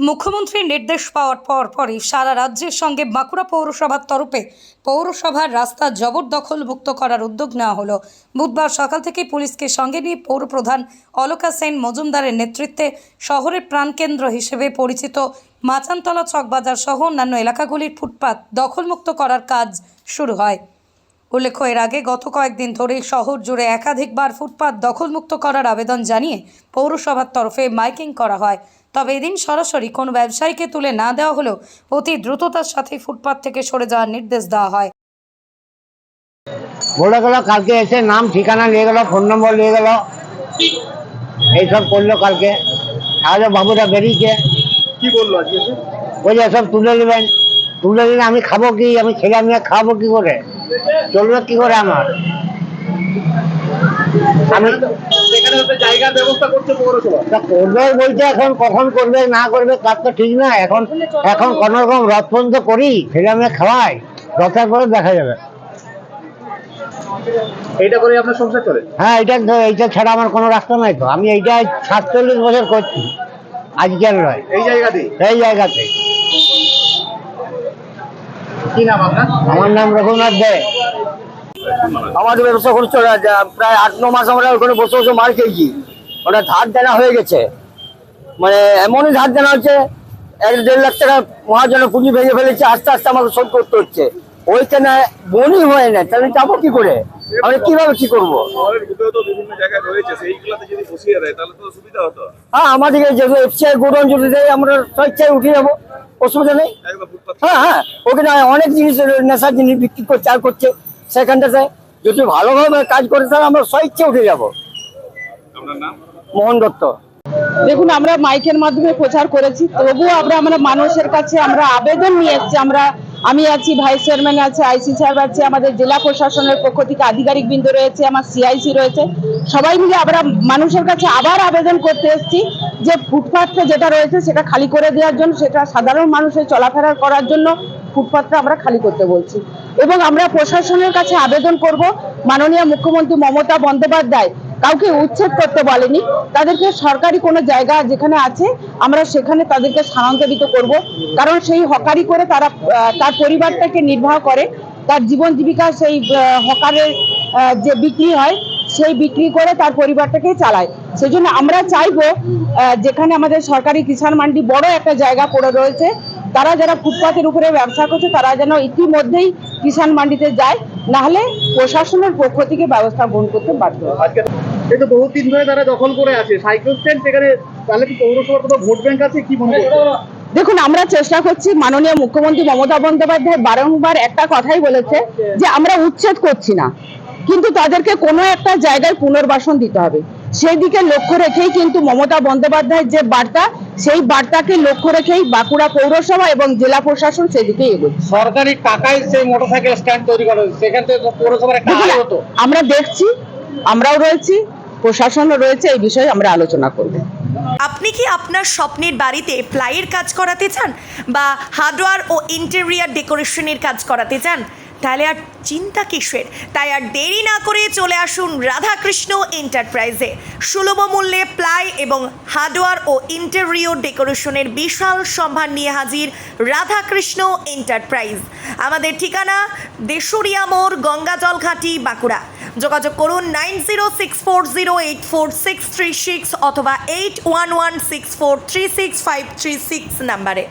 মুখ্যমন্ত্রীর নির্দেশ পাওয়ার পর পরই সারা রাজ্যের সঙ্গে বাঁকুড়া পৌরসভার তরফে পৌরসভার রাস্তা জবরদখল মুক্ত করার উদ্যোগ নেওয়া হলো। বুধবার সকাল থেকে পুলিশকে সঙ্গে নিয়ে পৌরপ্রধান অলকা সেন মজুমদারের নেতৃত্বে শহরের প্রাণকেন্দ্র হিসেবে পরিচিত মাচানতলা চকবাজার সহ অন্যান্য এলাকাগুলির ফুটপাত দখলমুক্ত করার কাজ শুরু হয়। উল্লেখ্য এর আগে গত কয়েকদিন ধরে শহর জুড়ে একাধিকবার ফুটপাত দখলমুক্ত করার আবেদন জানিয়ে পৌরসভার তরফে মাইকিং করা হয়। তবে এদিন সরাসরি কোনো ব্যবসায়ীকে তুলে না দেওয়া হলেও অতি দ্রুততার সাথে ফুটপাত থেকে সরে যাওয়ার নির্দেশ দেওয়া হয়। বলে গেল কালকে এসে নাম ঠিকানা নিয়ে গেল ফোন নম্বর নিয়ে গেল। এইসব করল কালকে। তাহলে বাবুরা বেরিয়েছে। কি বলল আজকে এসব তুলে নেবেন। তুলে নিলে আমি খাব কি? আমি ছেলে মেয়ে খাব কি করে? চলবে কি করে আমার? আমি সেখানে হচ্ছে জায়গার ব্যবস্থা করছে পৌরসভা। তা করবে বলতে এখন কখন করবে না করবে তার তো ঠিক না। এখন এখন কোনো রকম রথ পর্যন্ত করি ছেলে মেয়ে খাওয়াই রথের পরে দেখা যাবে। এইটা করে আপনার সংসার চলে? হ্যাঁ এটা এইটা ছাড়া আমার কোনো রাস্তা নাই তো। আমি এইটা সাতচল্লিশ বছর করছি। আজকের নয়। এই জায়গাতেই? এই জায়গাতে কি নাম আপনার? আমার নাম রঘুনাথ দে। আমাদের ব্যবসা করে চলে প্রায় আট ন মাস আমরা ওখানে বসে বসে মার খেয়েছি। ওটা ধার দেনা হয়ে গেছে। মানে এমনই ধার দেনা হচ্ছে এক দেড় লাখ টাকা মহাজনের পুঁজি ভেঙে ফেলেছে আস্তে আস্তে আমাকে শোধ করতে হচ্ছে। ওইখানে বনই হয় না তাহলে যাব কি করে? আমরা কীভাবে কি করব? হ্যাঁ আমাদেরকে যেহেতু এফসিআই গোডাউন যদি দেয় আমরা স্বেচ্ছায় উঠে যাব অসুবিধা নেই। হ্যাঁ হ্যাঁ ওখানে অনেক জিনিস নেশার জিনিস বিক্রি করছে আর করছে। সেখানটাতে যদি ভালোভাবে কাজ করে তাহলে আমরা স্বেচ্ছা উঠে যাব। মোহন দত্ত। দেখুন আমরা মাইকের মাধ্যমে প্রচার করেছি তবুও আমরা আমরা মানুষের কাছে আমরা আবেদন নিয়ে এসেছি। আমরা আমি আছি ভাইস চেয়ারম্যান আছে আইসি সাহেব আছে আমাদের জেলা প্রশাসনের পক্ষ থেকে আধিকারিক বৃন্দ রয়েছে আমার সিআইসি রয়েছে। সবাই মিলে আমরা মানুষের কাছে আবার আবেদন করতে এসেছি। যে ফুটপাথটা যেটা রয়েছে সেটা খালি করে দেওয়ার জন্য, সেটা সাধারণ মানুষের চলাফেরা করার জন্য ফুটপাথটা আমরা খালি করতে বলছি। এবং আমরা প্রশাসনের কাছে আবেদন করব, মাননীয় মুখ্যমন্ত্রী মমতা বন্দ্যোপাধ্যায় কাউকে উচ্ছেদ করতে বলেনি, তাদেরকে সরকারি কোনো জায়গা যেখানে আছে, আমরা সেখানে তাদেরকে স্থানান্তরিত করব। কারণ সেই হকারি করে তারা তার পরিবারটাকে নির্বাহ করে, তার জীবন জীবিকা সেই হকারের যে বিক্রি হয় সেই বিক্রি করে তার পরিবারটাকে চালায়। সেই জন্য আমরা চাইব যেখানে আমাদের সরকারি কিষাণ মান্ডি বড় একটা জায়গা পড়ে রয়েছে তারা যারা ফুটপাতের উপরে ব্যবসা করছে তারা যেন ইতিমধ্যেই কিষাণ মান্ডিতে যায় নাহলে প্রশাসনের পক্ষ থেকে ব্যবস্থা গ্রহণ করতে বাধ্য বহুদিন ধরে তারা দখল করে আছে। সাইকেল স্ট্যান্ড সেখানে তাহলে কি পৌরসভার ভোট ব্যাংক আছে? কি মনে দেখুন আমরা চেষ্টা করছি মাননীয় মুখ্যমন্ত্রী মমতা বন্দ্যোপাধ্যায় বারংবার একটা কথাই বলেছে যে আমরা উচ্ছেদ করছি না। কিন্তু তাদেরকে কোনো একটা জায়গায় পুনর্বাসন দিতে হবে। সেই দিকে লক্ষ্য রেখেই কিন্তু মমতা বন্দ্যোপাধ্যায়ের যে বার্তা সেই বার্তাকে লক্ষ্য রেখেই বাঁকুড়া পৌরসভা এবং জেলা প্রশাসন সেদিকে এগোচ্ছে সরকারি টাকায় সেই মোটরসাইকেল স্ট্যান্ড তৈরি করা হয়েছে সেখান থেকে তো পৌরসভার একটা আয় হতো আমরা দেখছি আমরাও রয়েছি প্রশাসনও রয়েছে এই বিষয়ে আমরা আলোচনা করব। আপনি কি আপনার স্বপ্নের বাড়িতে প্লাইয়ের কাজ করাতে চান? বা হার্ডওয়্যার ও ইন্টেরিয়ার ডেকোরেশনের কাজ করাতে চান? তাহলে আর চিন্তা কিসের? তাই আর দেরি না করে চলে আসুন রাধাকৃষ্ণ এন্টারপ্রাইজে। সুলভ মূল্যে প্লাই এবং হার্ডওয়্যার ও ইন্টেরিয়র ডেকোরেশনের বিশাল সম্ভার নিয়ে হাজির রাধাকৃষ্ণ এন্টারপ্রাইজ। আমাদের ঠিকানা দেশুরিয়া মোড় গঙ্গাজল ঘাটি বাঁকুড়া। যোগাযোগ করুন nine zero six four zero eight four six three six অথবা eight one one six four three six five three six নাম্বারে।